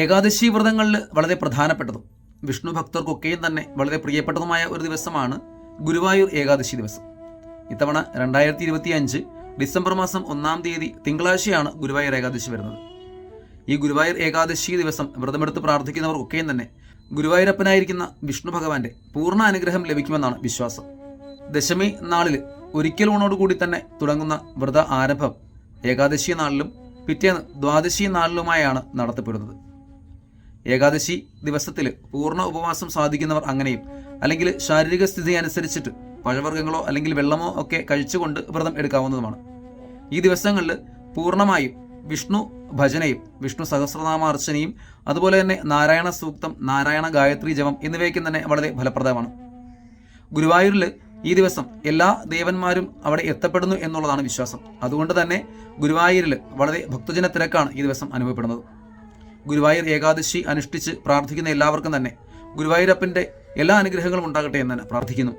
ഏകാദശി വ്രതങ്ങളിൽ വളരെ പ്രധാനപ്പെട്ടതും വിഷ്ണു ഭക്തർക്കൊക്കെയും തന്നെ വളരെ പ്രിയപ്പെട്ടതുമായ ഒരു ദിവസമാണ് ഗുരുവായൂർ ഏകാദശി ദിവസം. ഇത്തവണ രണ്ടായിരത്തി ഇരുപത്തി അഞ്ച് ഡിസംബർ മാസം ഒന്നാം തീയതി തിങ്കളാഴ്ചയാണ് ഗുരുവായൂർ ഏകാദശി വരുന്നത്. ഈ ഗുരുവായൂർ ഏകാദശി ദിവസം വ്രതമെടുത്ത് പ്രാർത്ഥിക്കുന്നവർക്കൊക്കെയും തന്നെ ഗുരുവായൂരപ്പനായിരിക്കുന്ന വിഷ്ണു ഭഗവാന്റെ പൂർണ അനുഗ്രഹം ലഭിക്കുമെന്നാണ് വിശ്വാസം. ദശമി നാളിൽ ഒരിക്കൽ ഊണോടുകൂടി തന്നെ തുടങ്ങുന്ന വ്രത ആരംഭം ഏകാദശി നാളിലും പിറ്റേന്ന് ദ്വാദശി നാളിലുമായാണ് നടത്തപ്പെടുന്നത്. ഏകാദശി ദിവസത്തിൽ പൂർണ ഉപവാസം സാധിക്കുന്നവർ അങ്ങനെയും. അല്ലെങ്കിൽ ശാരീരിക സ്ഥിതി അനുസരിച്ചിട്ട് പഴവർഗങ്ങളോ അല്ലെങ്കിൽ വെള്ളമോ ഒക്കെ കഴിച്ചുകൊണ്ട് വ്രതം എടുക്കാവുന്നതുമാണ്. ഈ ദിവസങ്ങളിൽ പൂർണമായും വിഷ്ണു ഭജനയും വിഷ്ണു സഹസ്രനാമാർച്ചനയും അതുപോലെ തന്നെ നാരായണ സൂക്തം നാരായണ ഗായത്രി ജപം എന്നിവയ്ക്കും തന്നെ വളരെ ഫലപ്രദമാണ്. ഗുരുവായൂരിൽ ഈ ദിവസം എല്ലാ ദേവന്മാരും അവിടെ എത്തപ്പെടുന്നു എന്നുള്ളതാണ് വിശ്വാസം. അതുകൊണ്ട് തന്നെ ഗുരുവായൂരിൽ വളരെ ഭക്തജന തിരക്കാണ് ഈ ദിവസം അനുഭവപ്പെടുന്നത്. ഗുരുവായൂർ ഏകാദശി അനുഷ്ഠിച്ച് പ്രാർത്ഥിക്കുന്ന എല്ലാവർക്കും തന്നെ ഗുരുവായൂരപ്പന്റെ എല്ലാ അനുഗ്രഹങ്ങളും ഉണ്ടാകട്ടെ എന്ന് തന്നെ പ്രാർത്ഥിക്കുന്നു.